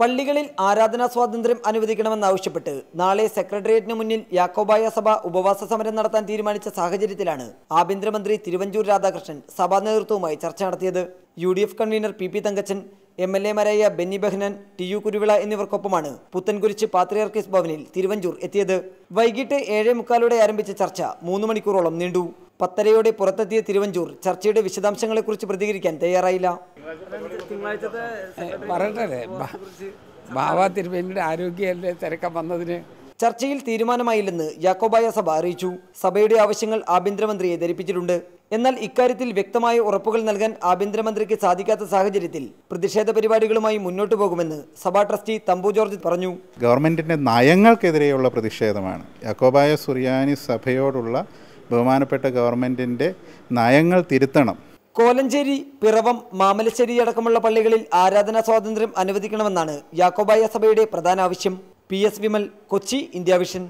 പള്ളികളിൽ ആരാധനാ സ്വാതന്ത്ര്യം അനുവദിക്കണമെന്നാവശ്യപ്പെട്ട് നാളെ സെക്രട്ടേറിയറ്റിന് മുന്നിൽ യാക്കോബായ സഭ ഉപവാസ സമരം നടത്താൻ തീരുമാനിച്ച സാഹചര്യത്തിലാണ് ആഭ്യന്തരമന്ത്രി തിരുവഞ്ചൂർ രാധാകൃഷ്ണൻ സഭാ നേതൃത്വവുമായി ചർച്ച നടത്തിയത്. U D F convenor P P Thankachan M L എമാരായ Benny Behanan T U Kuruvila എന്നിവർക്കൊപ്പമാണ് പുത്തൻകുരിശ് പാത്രിയാർക്കിസ് ഭവനിൽ തിരുവഞ്ചൂർ എത്തിയത്. വൈകിട്ട് ഏഴേ മുക്കാലോടെ ആരംഭിച്ച ചർച്ച മൂന്ന് മണിക്കൂറോളം നീണ്ടു. പത്തരയോടെ പുറത്തെത്തിയ തിരുവഞ്ചൂർ ചർച്ചയുടെ വിശദാംശങ്ങളെക്കുറിച്ച് പ്രതികരിക്കാൻ തയ്യാറായില്ല. പറയട്ടെ ബാബ തിരുമേനിയുടെ ആരോഗ്യമല്ലേ തിരക്കം വന്നതിന്? ചർച്ചയിൽ തീരുമാനമായില്ലെന്ന് യാക്കോബായ സഭ അറിയിച്ചു. സഭയുടെ ആവശ്യങ്ങൾ ആഭ്യന്തരമന്ത്രിയെ ധരിപ്പിച്ചിട്ടുണ്ട്. എന്നാൽ ഇക്കാര്യത്തിൽ വ്യക്തമായ ഉറപ്പുകൾ നൽകാൻ ആഭ്യന്തരമന്ത്രിക്ക് സാധിക്കാത്ത സാഹചര്യത്തിൽ പ്രതിഷേധ പരിപാടികളുമായി മുന്നോട്ട് പോകുമെന്ന് സഭാ ട്രസ്റ്റി തമ്പു ജോർജ് പറഞ്ഞു. ഗവൺമെന്റിന്റെ നയങ്ങൾക്കെതിരെയുള്ള പ്രതിഷേധമാണ്. യാക്കോബായ സുറിയാനി സഭയോടുള്ള ബഹുമാനപ്പെട്ട ഗവൺമെന്റിന്റെ നയങ്ങൾ തിരുത്തണം. കോലഞ്ചേരി പിറവം മാമലശ്ശേരി അടക്കമുള്ള പള്ളികളിൽ ആരാധനാ സ്വാതന്ത്ര്യം അനുവദിക്കണമെന്നാണ് യാക്കോബായ സഭയുടെ പ്രധാന ആവശ്യം. P S Vimal Kochi India Vision.